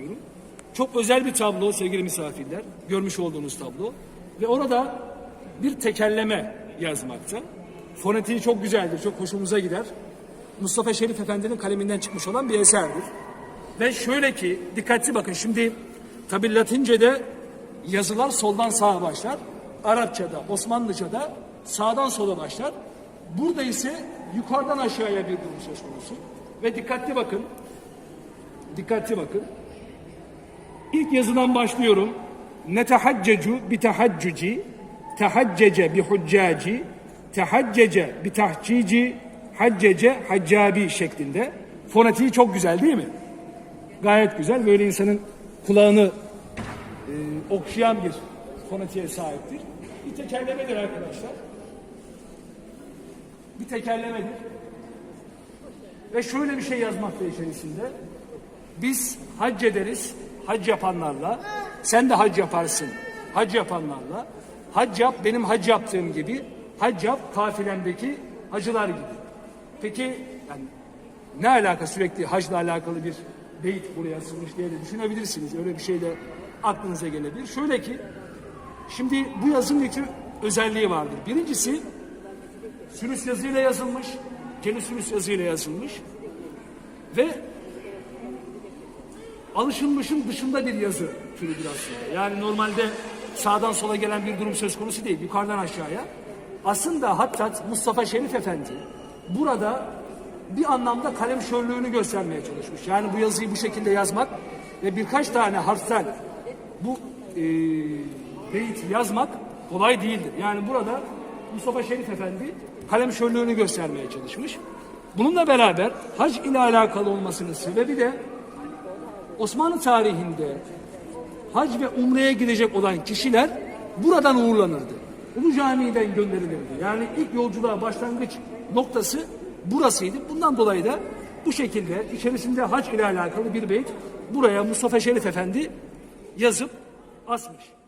anlatıyorum. Çok özel bir tablo sevgili misafirler. Görmüş olduğunuz tablo. Ve orada bir tekerleme yazmakta. Fonetiği çok güzeldir, çok hoşumuza gider. Mustafa Şerif Efendi'nin kaleminden çıkmış olan bir eserdir. Ve şöyle ki, dikkatli bakın şimdi tabi Latince'de yazılar soldan sağa başlar. Arapçada, Osmanlıca'da sağdan sola başlar. Burada ise yukarıdan aşağıya bir durum söz konusu. Ve dikkatli bakın, dikkatli bakın. İlk yazıdan başlıyorum. Netehaccecu bi tehaccuci, tehaccece bi huccaci, tehaccece bi tahcici, haccece haccabi şeklinde. Fonetiği çok güzel değil mi? Gayet güzel. Böyle insanın kulağını e, okşayan bir fonetiğe sahiptir. Bir tekerlemedir arkadaşlar. Bir tekerlemedir. Ve şöyle bir şey yazmakta içerisinde. Biz hac ederiz, hac yapanlarla. Sen de hac yaparsın, hac yapanlarla. Hac yap, benim hac yaptığım gibi. Hac yap, kafilemdeki hacılar gibi. Peki, yani ne alaka sürekli hacla alakalı bir beyit buraya sığmış diye de düşünebilirsiniz. Öyle bir şey de aklınıza gelebilir. Şöyle ki, şimdi bu yazının iki özelliği vardır. Birincisi, sülüs yazıyla yazılmış, kendi sülüs yazıyla yazılmış ve alışılmışın dışında bir yazı türüdür aslında. Yani normalde sağdan sola gelen bir durum söz konusu değil, yukarıdan aşağıya. Aslında Hattat Mustafa Şerif Efendi burada bir anlamda kalem şörlüğünü göstermeye çalışmış. Yani bu yazıyı bu şekilde yazmak ve birkaç tane harften bu e, beyit yazmak kolay değildir. Yani burada Mustafa Şerif Efendi kalem şörlüğünü göstermeye çalışmış. Bununla beraber hac ile alakalı olmasının sebebi de Osmanlı tarihinde hac ve umreye gidecek olan kişiler buradan uğurlanırdı. Ulu Camii'den gönderilirdi. Yani ilk yolculuğa başlangıç noktası burasıydı. Bundan dolayı da bu şekilde içerisinde hac ile alakalı bir beyt buraya Mustafa Şerif Efendi yazıp asmış.